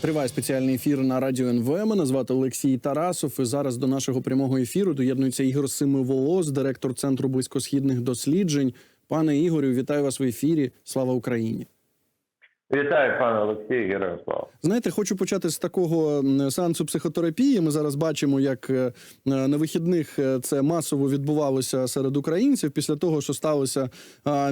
Триває спеціальний ефір на радіо НВ. Мене звати Олексій Тарасов. І зараз до нашого прямого ефіру доєднується Ігор Симиволос, директор центру близькосхідних досліджень. Пане Ігорю, вітаю вас в ефірі. Слава Україні! Вітаю, пане Олексію Героям слава. Знаєте, хочу почати з такого сеансу психотерапії. Ми зараз бачимо, як е, на вихідних е, це масово відбувалося серед українців після того, що сталося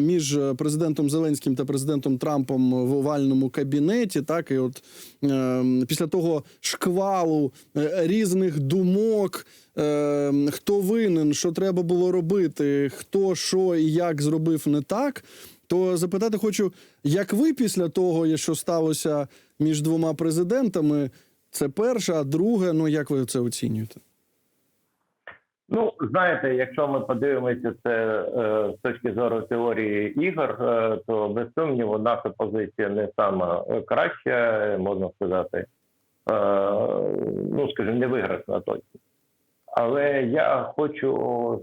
між президентом Зеленським та президентом Трампом в овальному кабінеті. Так і от е, після того шквалу е, різних думок. е, Хто винен, що треба було робити, хто що і як зробив не так. То запитати хочу, як ви після того, що сталося між двома президентами, це перше, а друге, ну як ви це оцінюєте? Ну, знаєте, якщо ми подивимося це е, з точки зору теорії ігор, е, то без сумніву наша позиція не сама краща, можна сказати, е, ну скажімо, не виграшна точно. Але я хочу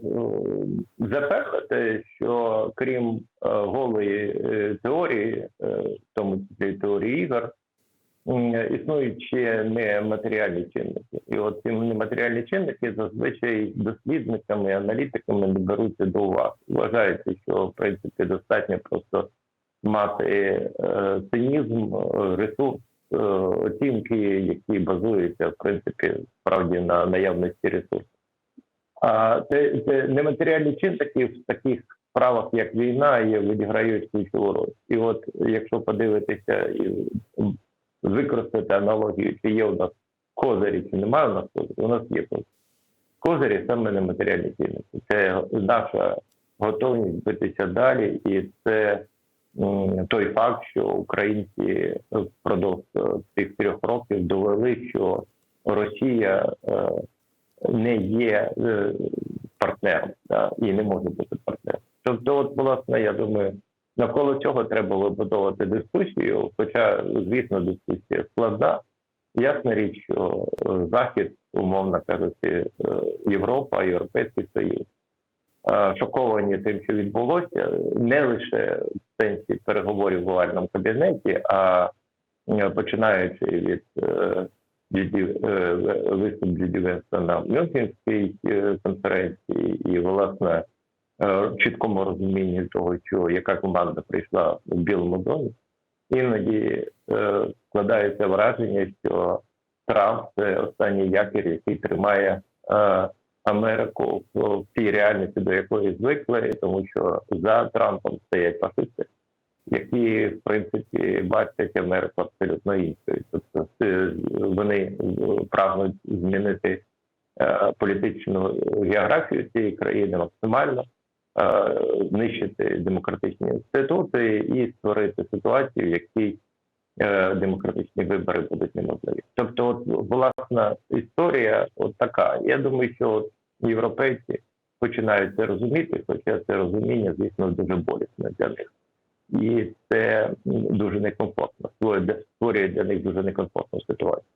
е, запевнити, що крім е, голої е, теорії, в тому числі теорії ігор, існують ще нематеріальні чинники. І от ці нематеріальні чинники зазвичай дослідниками, аналітиками не беруться до уваги. Вважається, що в принципі достатньо просто мати цинізм, ресурс, оцінки, які базуються в принципі справді на наявності ресурсів. А це, це нематеріальні чинники в таких справах, як війна, є відіграють ключову роль. І от якщо подивитися і використати аналогію, чи є у нас козирі, чи немає у нас козирі, у нас є козирі. Козирі саме нематеріальні цінності. Це наша готовність битися далі, і це той факт, що українці впродовж е, цих трьох років довели, що Росія е, не є е, партнером да, і не може бути партнером. Тобто, от, власне, я думаю, навколо цього треба вибудовувати дискусію. Хоча, звісно, дискусія складна. Ясна річ, що Захід, умовно кажучи, Європа, Європейський Союз шоковані тим, що відбулося, не лише сенсі переговорів в овальному кабінеті, а е, починаючи від е, е, виступ Дідівенства на Мюнхенській конференції, і власне чіткому розумінні того, що яка команда прийшла в Білому домі, іноді складається враження, що Трамп це останній якір, який тримає Америку в, тій реальності, до якої звикли, тому що за Трампом стоять фашисти, які в принципі бачать Америку абсолютно іншою. Тобто е, вони е, прагнуть змінити е, політичну географію цієї країни максимально, знищити демократичні інститути і створити ситуацію, в якій демократичні вибори будуть неможливі. Тобто, от власна історія от така. Я думаю, що європейці починають це розуміти, хоча це розуміння, звісно, дуже болісне для них. І це дуже некомфортно. Створює, для них дуже некомфортну ситуацію.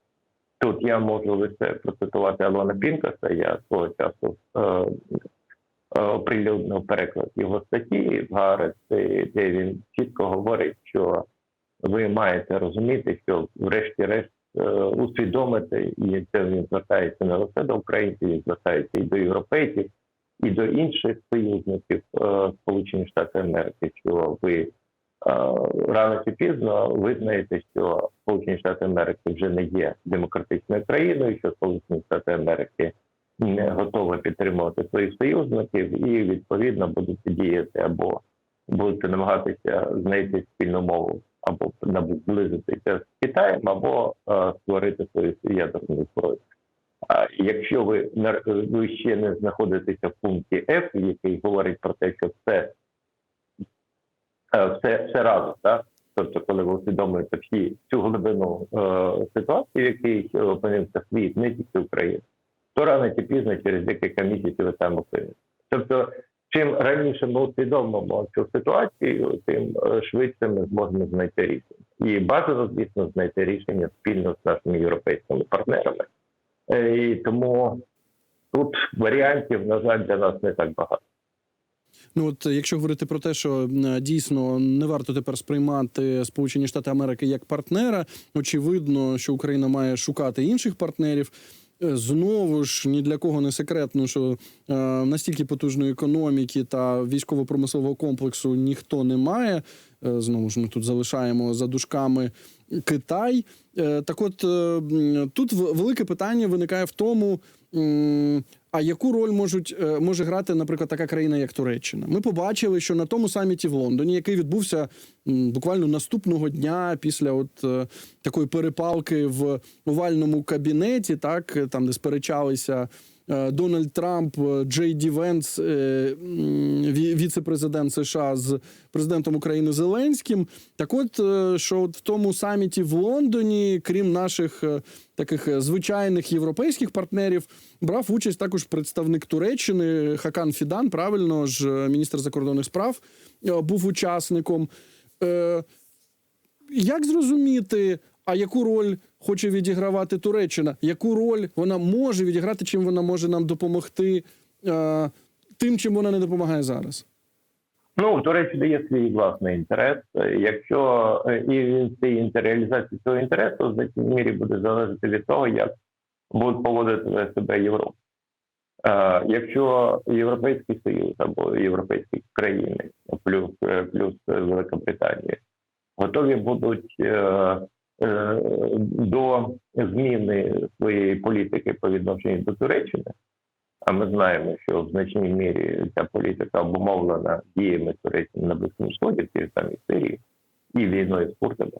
Тут я можу лише процитувати Алона Пінкаса. Я свого часу е, е, оприлюднив переклад його статті в Гарет, де він чітко говорить, що ви маєте розуміти, що врешті-решт усвідомити, і це він звертається не лише до українців, він звертається і до європейців, і до інших союзників е, Сполучені Штати Америки, що ви е, рано чи пізно визнаєте, що Сполучені Штати Америки вже не є демократичною країною, що Сполучені Штати Америки не готові підтримувати своїх союзників, і відповідно будуть діяти або будете намагатися знайти спільну мову або наблизитися з Китаєм, або е, створити свою ядерну зброю. А якщо ви ви ще не знаходитеся в пункті F, який говорить про те, що все, е, все, все разом, так? Тобто, коли ви усвідомлюєте всі цю глибину е, ситуації, в якій опинився світ, не тільки Україна, то рано чи пізно через декілька місяців ви там опинитесь. Тобто, чим раніше ми усвідомимо цю ситуацію, тим е, швидше ми зможемо знайти рішення. І бажано, звісно, знайти рішення спільно з нашими європейськими партнерами. Е, І тому тут варіантів, на жаль, для нас не так багато. Ну от якщо говорити про те, що дійсно не варто тепер сприймати Сполучені Штати Америки як партнера, очевидно, що Україна має шукати інших партнерів. Е, Знову ж ні для кого не секретно, що е, настільки потужної економіки та військово-промислового комплексу ніхто не має. Е, знову ж ми тут залишаємо за дужками Китай. Е, так, от е, тут велике питання виникає в тому. А яку роль можуть е, може грати, наприклад, така країна, як Туреччина? Ми побачили, що на тому саміті в Лондоні, який відбувся буквально наступного дня після от е, такої перепалки в овальному кабінеті, так е, там де сперечалися. Е, Дональд Трамп, е, Джей Ді Венс, е, віце-президент США з президентом України Зеленським. Так, от що от в тому саміті в Лондоні, крім наших таких звичайних європейських партнерів, брав участь також представник Туреччини Хакан Фідан. Правильно ж міністр закордонних справ був учасником. Як зрозуміти, а яку роль хоче відігравати Туреччина? Яку роль вона може відіграти, чим вона може нам допомогти е, тим, чим вона не допомагає зараз? Ну, в Туреччині є свій власний інтерес. Якщо е, і він цей реалізація цього інтересу в значній мірі буде залежати від того, як будуть поводити себе Європа. Е, Якщо Європейський Союз або європейські країни, плюс е, плюс Велика Британія, готові будуть до зміни своєї політики по відношенню до Туреччини, а ми знаємо, що в значній мірі ця політика обумовлена діями Туреччини на Близькому Сході, в тій самій Сирії і війною з курдами,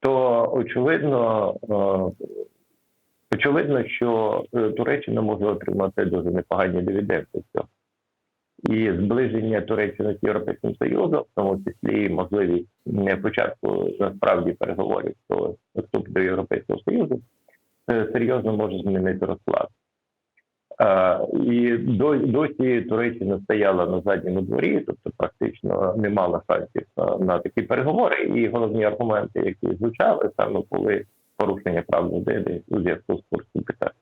то очевидно, е, очевидно, що е, Туреччина може отримати дуже непогані дивіденди з цього. І зближення Туреччини з Європейським Союзом, в тому числі і можливість початку насправді переговорів про вступ до Європейського Союзу, е, серйозно може змінити розклад. Е, І до- досі Туреччина стояла на задньому дворі, тобто практично не мала шансів на, такі переговори. І головні аргументи, які звучали, саме були порушення прав людини у зв'язку з курсом питань.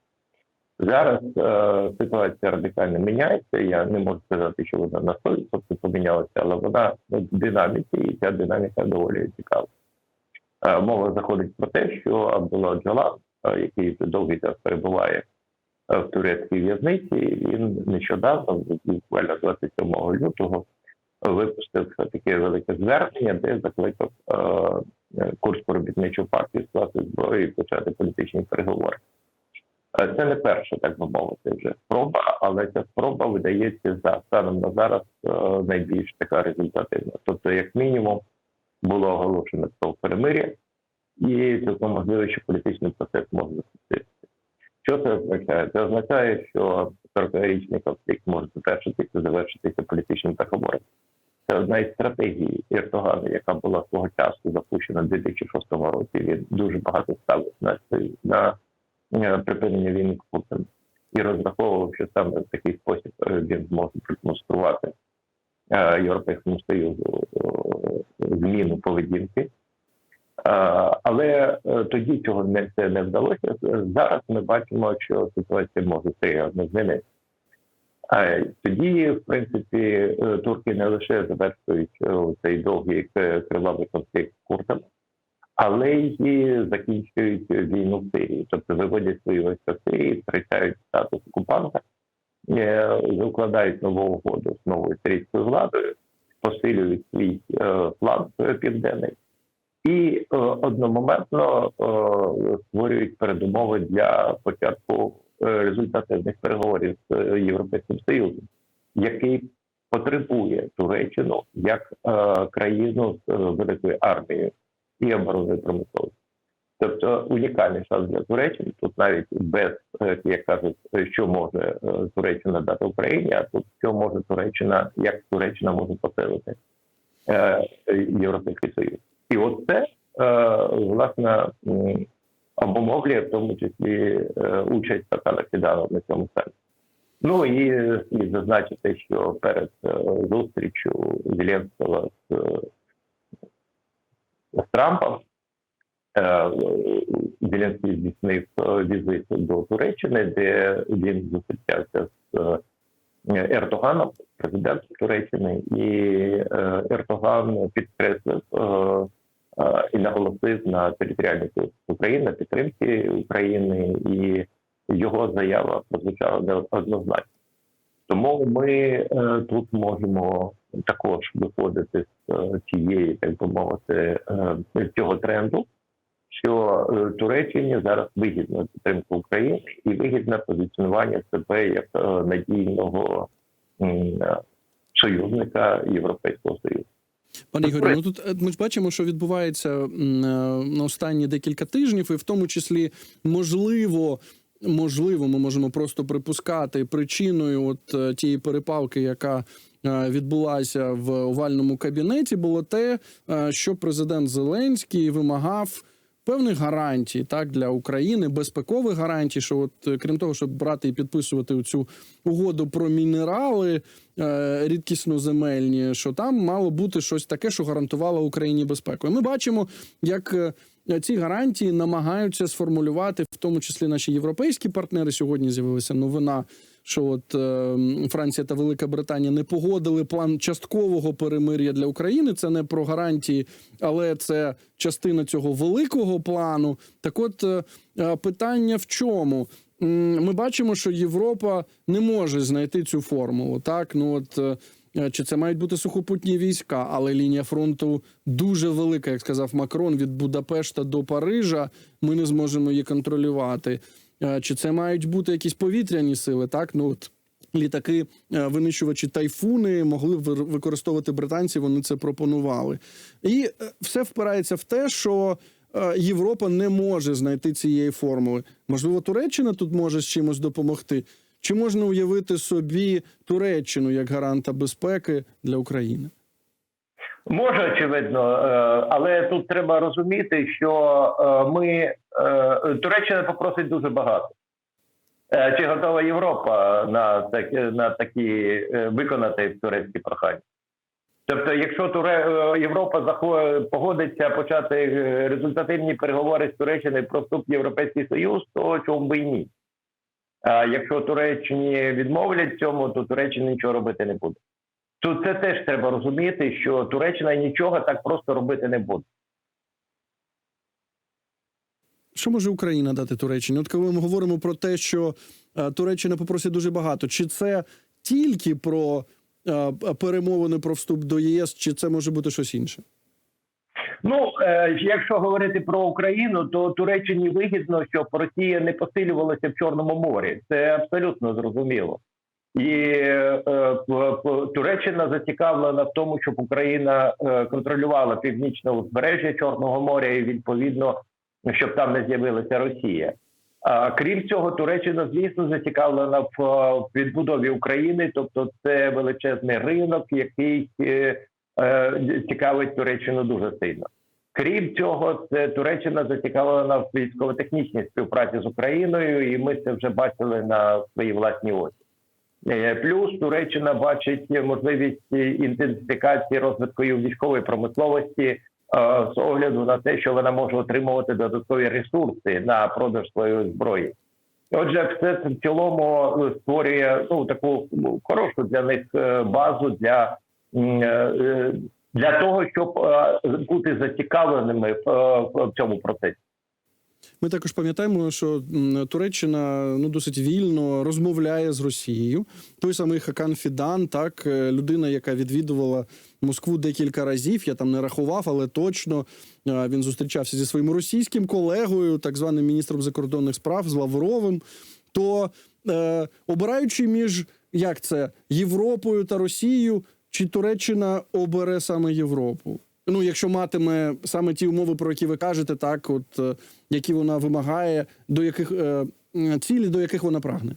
Зараз е, ситуація радикально міняється. Я не можу сказати, що вона на 100% помінялася, але вона в динаміці, і ця динаміка доволі цікава. Е, мова заходить про те, що Абдулла Джалан, е, який довгий час перебуває е, в турецькій в'язниці, він нещодавно, буквально 27 лютого, випустив таке велике звернення, де закликав е, курську робітничу партію скласти зброю і почати політичні переговори. Е, Це не перша, так би мовити, вже спроба, але ця спроба видається за станом на зараз е, найбільш така результативна. Тобто, як мінімум, було оголошено про перемир'я, і цілком можливо, що політичний процес може запуститися. Що це означає? Це означає, що 40-річний конфлікт може завершитися, завершитися політичним переговором. Це одна із стратегій Ердогана, яка була свого часу запущена в 2006 році. Він дуже багато ставив на, на припинення війни з Путіним і розраховував, що саме в такий спосіб е, він зможе продемонструвати е, Європейському Союзу е, зміну поведінки. Але тоді цього не це не вдалося. Зараз ми бачимо, що ситуація може серйозно змінитися. Тоді, в принципі, турки не лише завершують цей довгий кривавий конфлікт з курдами, але й закінчують війну в Сирії, тобто виводять свої війська з Сирії, втрачають статус окупанта, е, укладають нову угоду з новою сирійською владою, посилюють свій е, фланг е, південний і е, одномоментно е, створюють передумови для початку е, результативних переговорів з е, Європейським Союзом, який потребує Туреччину як е, країну з е, великою армією і оборонною промисловістю. Тобто унікальний шанс для Туреччини. Тут навіть без е, як кажуть, що може е, Туреччина дати Україні, а тут що може Туреччина, як Туреччина може посилити е, Європейський Союз. І от це власне обумовлює в тому числі участь Татана Фідана на цьому саміті. Ну і слід зазначити, що перед зустрічю Зеленського з, е, з Трампом е, Зеленський здійснив е, візит до Туреччини, де він зустрічався з Ердоганом, президентом Туреччини, і е, Ердоган підкреслив е, е, і наголосив на територіальній України, підтримці України, і його заява прозвучала не- однозначно. Тому ми е, тут можемо також виходити з е, цієї, так би мовити, е, з цього тренду, що е, Туреччині зараз вигідна підтримка України і вигідне позиціонування себе як надійного союзника Європейського Союзу. Пане Ігорю, ну тут ми ж бачимо, що відбувається на останні декілька тижнів, і в тому числі можливо. Можливо, ми можемо просто припускати причиною от тієї перепалки, яка відбулася в овальному кабінеті, було те, е, що президент Зеленський вимагав певних гарантій так для України, безпекових гарантій. Що, от е, крім того, щоб брати і підписувати цю угоду про мінерали е, рідкісно земельні, що там мало бути щось таке, що гарантувало Україні безпеку. І ми бачимо, як е, ці гарантії намагаються сформулювати, в тому числі наші європейські партнери. Сьогодні з'явилася новина. Що от е, Франція та Велика Британія не погодили план часткового перемир'я для України. Це не про гарантії, але це частина цього великого плану. Так, от е, е, питання в чому? Ми бачимо, що Європа не може знайти цю формулу. Так, ну от е, е, чи це мають бути сухопутні війська, але лінія фронту дуже велика, як сказав Макрон, від Будапешта до Парижа. Ми не зможемо її контролювати. Е, Чи це мають бути якісь повітряні сили? Так, ну от літаки, е, винищувачі тайфуни могли використовувати британці. Вони це пропонували, і е, все впирається в те, що Європа не може знайти цієї формули. Можливо, Туреччина тут може з чимось допомогти. Чи можна уявити собі Туреччину як гаранта безпеки для України? Може, очевидно, е, але тут треба розуміти, що е, ми е, Туреччина попросить дуже багато. Чи готова Європа на такі на такі виконати турецькі прохання? Тобто, якщо Туре Європа погодиться почати результативні переговори з Туреччиною про вступ в Європейський Союз, то чому би і ні? А якщо Туреччині відмовлять цьому, то Туреччина нічого робити не буде. Тут це теж треба розуміти, що Туреччина нічого так просто робити не буде. Що може Україна дати Туреччині? От коли ми говоримо про те, що е, Туреччина попросить дуже багато, чи це тільки про е, перемовини про вступ до ЄС, чи це може бути щось інше? Ну, е, якщо говорити про Україну, то Туреччині вигідно, щоб Росія не посилювалася в Чорному морі. Це абсолютно зрозуміло. І е, п- Туреччина зацікавлена в тому, щоб Україна е, контролювала північне узбережжя Чорного моря і відповідно, щоб там не з'явилася Росія. Крім цього, Туреччина, звісно, зацікавлена в е, відбудові України, тобто це величезний ринок, який е, е, цікавить Туреччину дуже сильно. Крім цього, це Туреччина зацікавлена в військово-технічній співпраці з Україною, і ми це вже бачили на своїй власній очі. Е, Плюс Туреччина бачить можливість інтенсифікації розвитку військової промисловості е, з огляду на те, що вона може отримувати додаткові ресурси на продаж своєї зброї. Отже, все це в цілому створює ну таку хорошу для них е, базу для, для того, щоб бути зацікавленими в цьому процесі. Ми також пам'ятаємо, що Туреччина ну досить вільно розмовляє з Росією. Той самий Хакан Фідан, так е, людина, яка відвідувала Москву декілька разів. Я там не рахував, але точно е, він зустрічався зі своїм російським колегою, так званим міністром закордонних справ з Лавровим. То е, обираючи між як це Європою та Росією, чи Туреччина обере саме Європу? Ну, якщо матиме саме ті умови, про які ви кажете, так от е, які вона вимагає, до яких е, цілі, до яких вона прагне.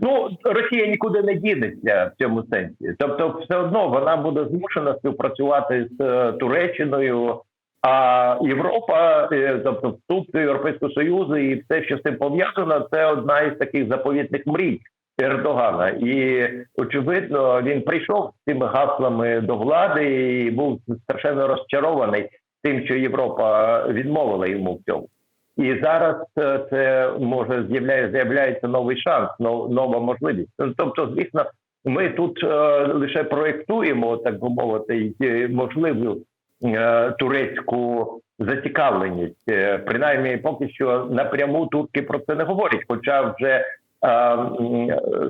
Ну Росія нікуди не дінеться в цьому сенсі. Тобто, все одно вона буде змушена співпрацювати з е, Туреччиною. А Європа, тобто вступ до Європейського Союзу і все, що з цим пов'язано, це одна із таких заповітних мрій Ердогана. І очевидно, він прийшов з цими гаслами до влади і був страшенно розчарований тим, що Європа відмовила йому в цьому. І зараз е, це може з'являє з'являється новий шанс, нов- нова можливість. Ну, Тобто, звісно, ми тут е, лише проєктуємо, так би мовити, можливу е, турецьку зацікавленість. Принаймні, поки що напряму турки про це не говорять, хоча вже.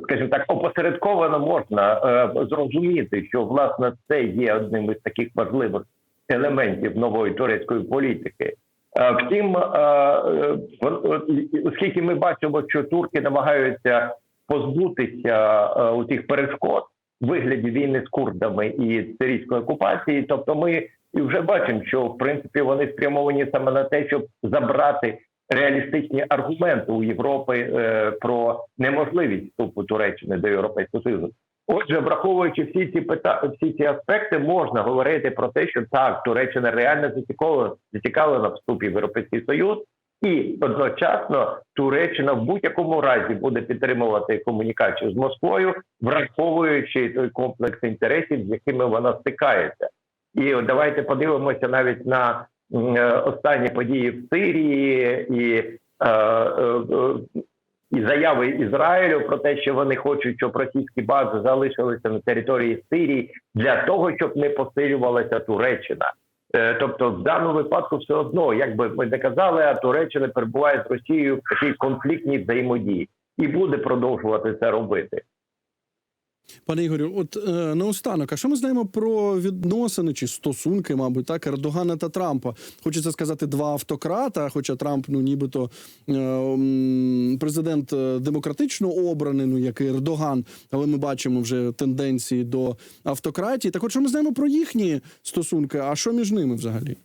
Скажімо так, опосередковано можна е, зрозуміти, що власне це є одним із таких важливих елементів нової турецької політики. Втім, е, оскільки ми бачимо, що турки намагаються позбутися е, у тих перешкод вигляді війни з курдами і сирійської окупації, тобто ми і вже бачимо, що в принципі вони спрямовані саме на те, щоб забрати реалістичні аргументи у Європи е, про неможливість вступу Туреччини до Європейського Союзу. Отже, враховуючи всі ці пита... всі ці аспекти, можна говорити про те, що так, Туреччина реально зацікавлена, зацікавлена вступі в Європейський Союз, і одночасно Туреччина в будь-якому разі буде підтримувати комунікацію з Москвою, враховуючи той комплекс інтересів, з якими вона стикається. І давайте подивимося навіть на останні події в Сирії і. е, е, е, і заяви Ізраїлю про те, що вони хочуть, щоб російські бази залишилися на території Сирії для того, щоб не посилювалася Туреччина. Е, Тобто, в даному випадку, все одно, як би ми не казали, а Туреччина перебуває з Росією в такій конфліктній взаємодії і буде продовжувати це робити. Пане Ігорю, от е, наостанок, а що ми знаємо про відносини чи стосунки, мабуть, так, Ердогана та Трампа? Хочеться сказати, два автократа, хоча Трамп, ну нібито е, президент е, демократично обраний, ну як і Ердоган, але ми бачимо вже тенденції до автократії. Так от що ми знаємо про їхні стосунки, а що між ними взагалі?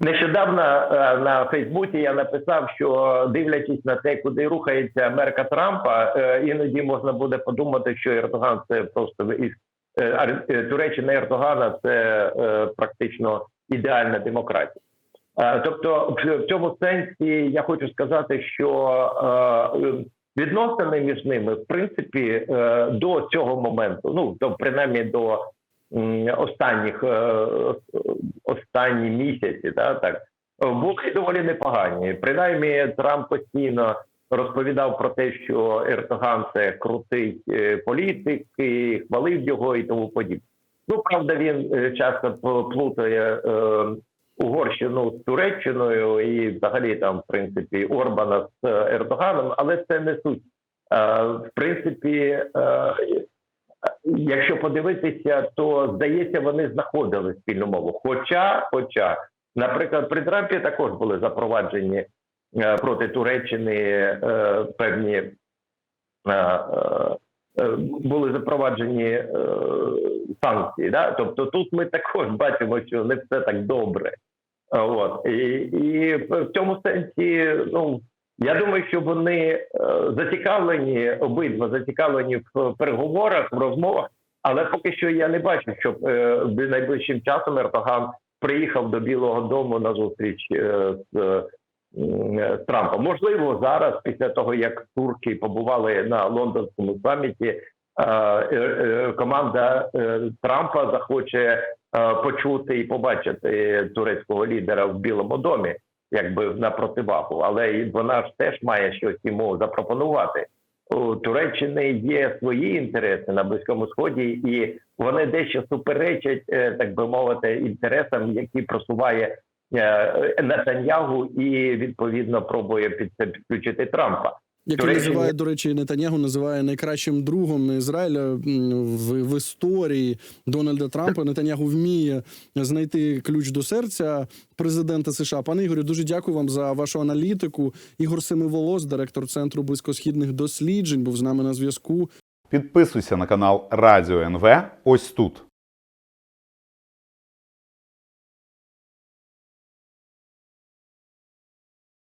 Нещодавно е, на Фейсбуці я написав, що дивлячись на те, куди рухається Америка Трампа, е, іноді можна буде подумати, що Ердоган це просто із е, Туреччина Ердогана це практично ідеальна демократія. Тобто, в цьому сенсі я хочу сказати, що відносини між ними, в принципі, до цього моменту, ну до принаймні до останніх е, останні місяці, да, так були доволі непогані. Принаймні, Трамп постійно розповідав про те, що Ердоган це крутий е, політик, і хвалив його і тому подібне. Ну правда, він е, часто плутає Угорщину з Туреччиною і взагалі там, в принципі, Орбана з Ердоганом, але це не суть. В принципі, якщо подивитися, то здається, вони знаходили спільну мову. Хоча, хоча, наприклад, при Трампі також були запроваджені е, проти Туреччини е, певні е, були запроваджені санкції. Да? Тобто тут ми також бачимо, що не все так добре. От і, і в цьому сенсі, ну я думаю, що вони е, зацікавлені, обидва зацікавлені в переговорах, в розмовах, але поки що я не бачу, щоб е, найближчим часом Ердоган приїхав до Білого Дому на зустріч е, з, е, Трампом. Можливо, зараз, після того як турки побували на лондонському саміті, е, е, е, команда е, Трампа захоче е, почути і побачити турецького лідера в Білому домі якби на противагу, але вона ж теж має щось йому запропонувати. У Туреччини є свої інтереси на близькому сході, і вони дещо суперечать, е, так би мовити, інтересам, які просуває е, Нетаньягу, і відповідно пробує під це підключити Трампа. Який Туреччині- називає, до речі, Нетаньягу називає найкращим другом Ізраїля в, в історії Дональда Трампа. Нетаньягу вміє знайти ключ до серця президента США. Пане Ігорю, дуже дякую вам за вашу аналітику. Ігор Семиволос, директор центру близькосхідних досліджень, був з нами на зв'язку. Підписуйся на канал Радіо НВ ось тут.